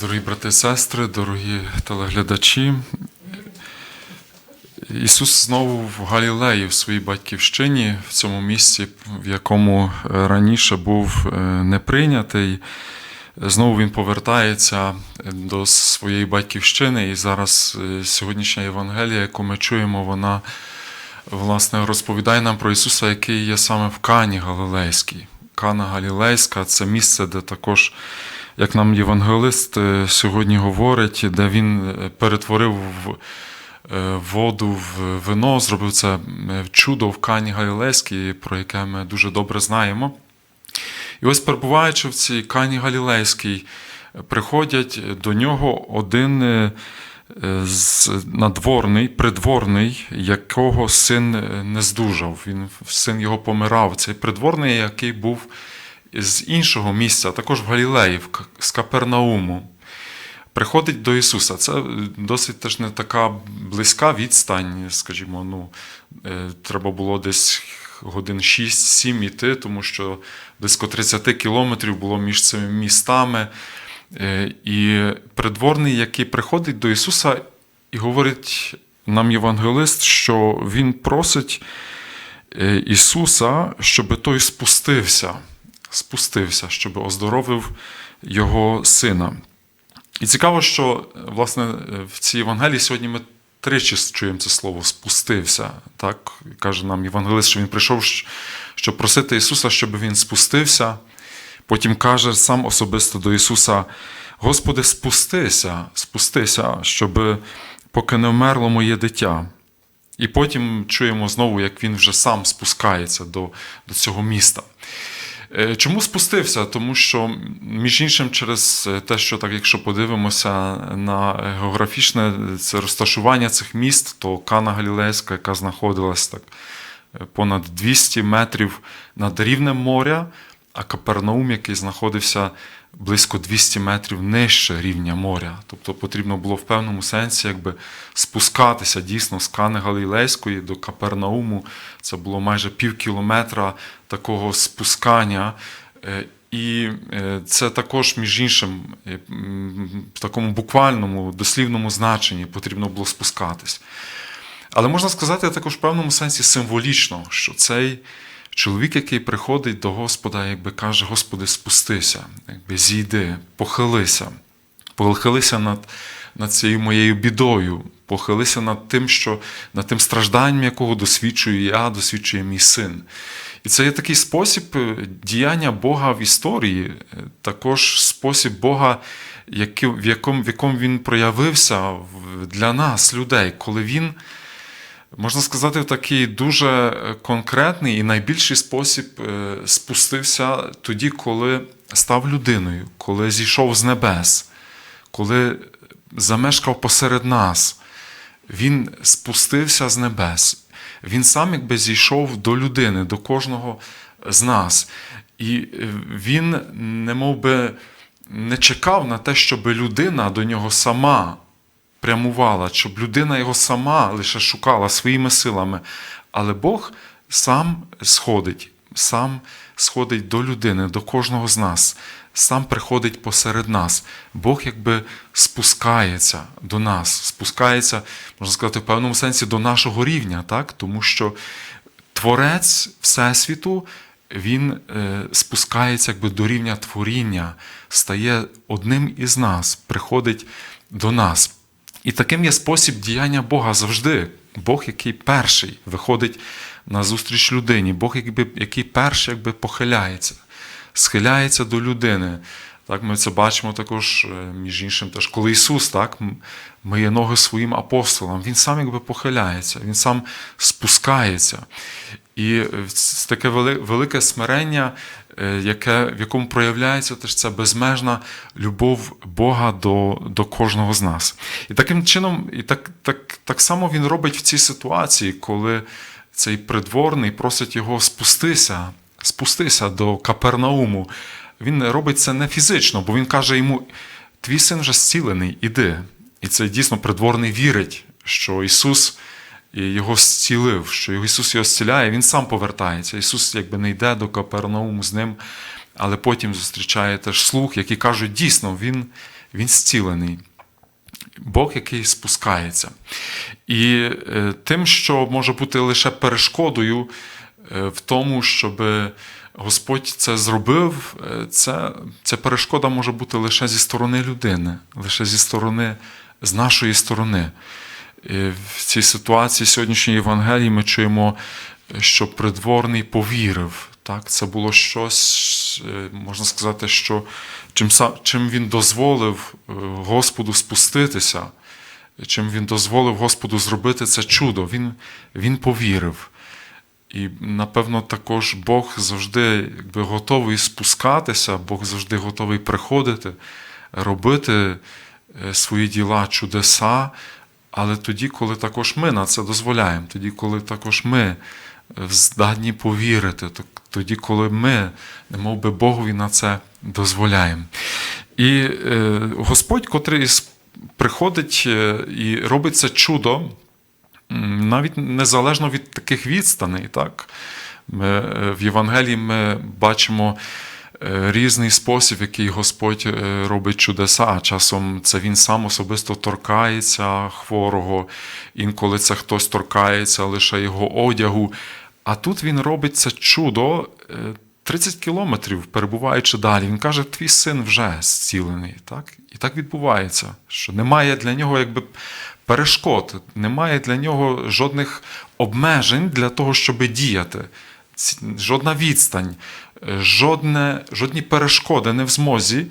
Дорогі брати і сестри, дорогі телеглядачі. Ісус знову в Галілеї, в своїй батьківщині, в цьому місці, в якому раніше був е, не прийнятий. Знову він повертається до своєї батьківщини, і зараз е, сьогоднішня Євангелія, яку ми чуємо, вона власне розповідає нам про Ісуса, який є саме в Кані Галилейській. Кана Галілейська це місце, де також, як нам євангелист е, сьогодні говорить, де він е, перетворив е, воду в вино, зробив це чудо в Кані Галілейській, про яке ми дуже добре знаємо. І ось перебуваючи в цій Кані Галілейській, приходять до нього один з надворний, придворний, якого син не здужав. Він син його помирав. Цей придворний, який був з іншого місця, також в Галілеї, з Капернауму. Приходить до Ісуса. Це досить теж не така близька відстань, скажімо, ну, е, треба було десь годин 6-7 іти, тому що близько 30 кілометрів було між цими містами. Е, І придворний, який приходить до Ісуса і говорить нам євангелист, що Він просить е, Ісуса, щоб той спустився, спустився, щоб оздоровив його сина. І цікаво, що власне в цій Євангелії сьогодні ми тричі чуємо це слово спустився. Так? Каже нам Євангелист, що він прийшов, щоб просити Ісуса, щоб він спустився. Потім каже сам особисто до Ісуса: Господи, спустися, спустися, щоб поки не вмерло моє дитя. І потім чуємо знову, як він вже сам спускається до, до цього міста. Е, Чому спустився? Тому що, між іншим, через те, що так, якщо подивимося на географічне це розташування цих міст, то Кана Галілейська, яка знаходилась так е, понад 200 метрів над рівнем моря, а Капернаум, який знаходився близько 200 метрів нижче рівня моря. Тобто потрібно було в певному сенсі якби спускатися дійсно з Кани Галілейської до Капернауму. Це було майже пів кілометра такого спускання. Е, І е, це також, між іншим, е, в такому буквальному, дослівному значенні потрібно було спускатись. Але можна сказати також в певному сенсі символічно, що цей чоловік, який приходить до Господа, якби каже: Господи, спустися, якби зійди, похилися, похилися над, над цією моєю бідою, похилися над тим, що над тим стражданням, якого досвідчую я, досвідчує мій син. І це є такий спосіб е, діяння Бога в історії, е, також спосіб Бога, в якому, в якому він проявився для нас, людей, коли він можна сказати, в такий дуже е, конкретний і найбільший спосіб е, спустився тоді, коли став людиною, коли зійшов з небес, коли замешкав посеред нас. Він спустився з небес. Він сам якби зійшов до людини, до кожного з нас. І е, він немов би не чекав на те, щоб людина до нього сама прямувала, щоб людина його сама лише шукала своїми силами. Але Бог сам сходить, сам сходить до людини, до кожного з нас, сам приходить посеред нас. Бог якби спускається до нас, спускається, можна сказати, в певному сенсі до нашого рівня, так? тому що Творець Всесвіту. Він е, спускається якби до рівня творіння, стає одним із нас, приходить до нас. І таким є спосіб діяння Бога завжди. Бог, який перший виходить на зустріч людині, Бог, якби, який перший якби похиляється, схиляється до людини. Так, Ми це бачимо також, е, між іншим, теж, коли Ісус так, миє ноги своїм апостолам, Він сам якби похиляється, Він сам спускається. І е, це таке велике смирення, е, яке, в якому проявляється теж ця безмежна любов Бога до, до кожного з нас. І таким чином, і так, так, так само він робить в цій ситуації, коли цей придворний просить його спустися, спустися до Капернауму. Він робить це не фізично, бо він каже йому: твій син вже зцілений, іди. І це дійсно придворний вірить, що Ісус його зцілив, що Ісус його зціляє, він сам повертається. Ісус якби не йде до Капернауму з ним, але потім зустрічає теж слух, які кажуть, дійсно, він, він зцілений. Бог, який спускається. І е, тим, що може бути лише перешкодою е, в тому, щоб Господь це зробив, е, це, ця перешкода може бути лише зі сторони людини, лише зі сторони, з нашої сторони. І в цій ситуації сьогоднішньої Євангелії ми чуємо, що придворний повірив. Так, це було щось, е, можна сказати, що чим, чим він дозволив е, Господу спуститися, чим він дозволив Господу зробити це чудо, він, він повірив. І, напевно, також Бог завжди якби, готовий спускатися, Бог завжди готовий приходити, робити е, свої діла, чудеса, але тоді, коли також ми на це дозволяємо, тоді, коли також ми е, здатні повірити, тоді, коли ми, немов би Богові на це дозволяємо. І е, Господь, котрий приходить і робить це чудо, навіть незалежно від таких відстаней, так? Ми, е, в Євангелії ми бачимо е, різний спосіб, який Господь е, робить чудеса. Часом це Він сам особисто торкається хворого, інколи це хтось торкається лише його одягу. А тут він робить це чудо е, 30 кілометрів, перебуваючи далі. Він каже: твій син вже зцілений. Так? І так відбувається, що немає для нього якби перешкод, немає для нього жодних обмежень для того, щоб діяти. Жодна відстань, жодне, жодні перешкоди не в змозі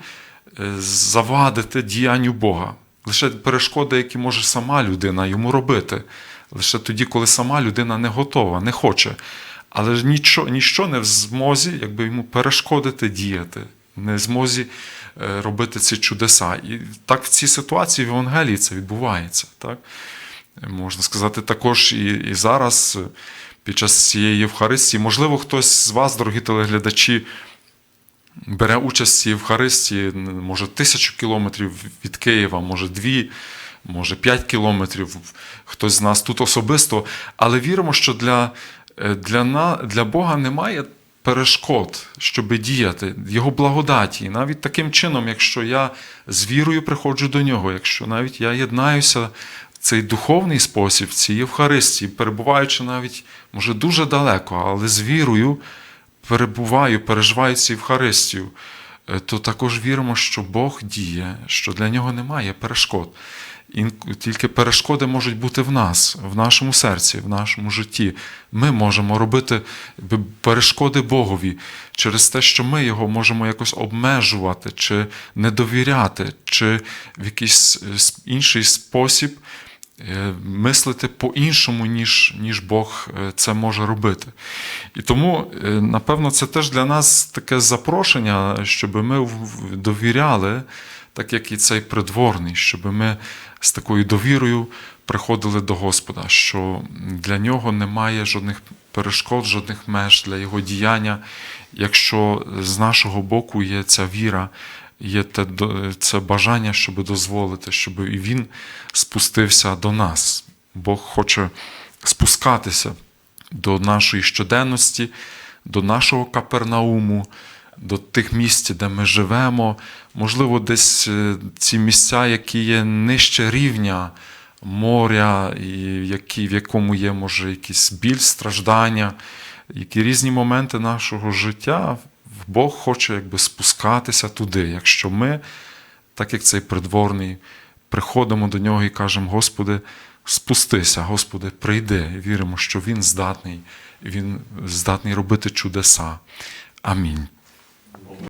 е, завадити діянню Бога. Лише перешкоди, які може сама людина йому робити. Лише тоді, коли сама людина не готова, не хоче. Але ж ніщо, не в змозі якби йому перешкодити діяти, не в змозі робити ці чудеса. І так в цій ситуації в Євангелії це відбувається. Так? Е, Можна сказати, також і, і зараз е, під час цієї Євхаристії, можливо, хтось з вас, дорогі телеглядачі, бере участь в цій Євхаристії, може, тисячу кілометрів від Києва, може дві, може п'ять кілометрів, хтось з нас тут особисто, але віримо, що для, е, для, на, для Бога немає перешкод, щоб діяти, Його благодаті. І навіть таким чином, якщо я з вірою приходжу до нього, якщо навіть я єднаюся в цей духовний спосіб, цій Євхаристії, перебуваючи навіть, може, дуже далеко, але з вірою перебуваю, переживаю цю Євхаристію, то також віримо, що Бог діє, що для нього немає перешкод. Тільки перешкоди можуть бути в нас, в нашому серці, в нашому житті. Ми можемо робити перешкоди Богові через те, що ми його можемо якось обмежувати, чи не довіряти, чи в якийсь е, інший спосіб е, мислити по-іншому, ніж, ніж Бог е, це може робити. І тому, е, напевно, це теж для нас таке запрошення, щоб ми довіряли, так як і цей придворний, щоб ми з такою довірою приходили до Господа, що для нього немає жодних перешкод, жодних меж для його діяння, якщо з нашого боку є ця віра, є те, це бажання, щоб дозволити, щоб і він спустився до нас. Бог хоче спускатися до нашої щоденності, до нашого Капернауму, до тих місць, де ми живемо. Можливо, десь е, ці місця, які є нижче рівня моря, і які, в якому є, може, якийсь біль, страждання, які різні моменти нашого життя, Бог хоче якби спускатися туди, якщо ми, так як цей придворний, приходимо до нього і кажемо: Господи, спустися, Господи, прийди. І віримо, що Він здатний, Він здатний робити чудеса. Амінь.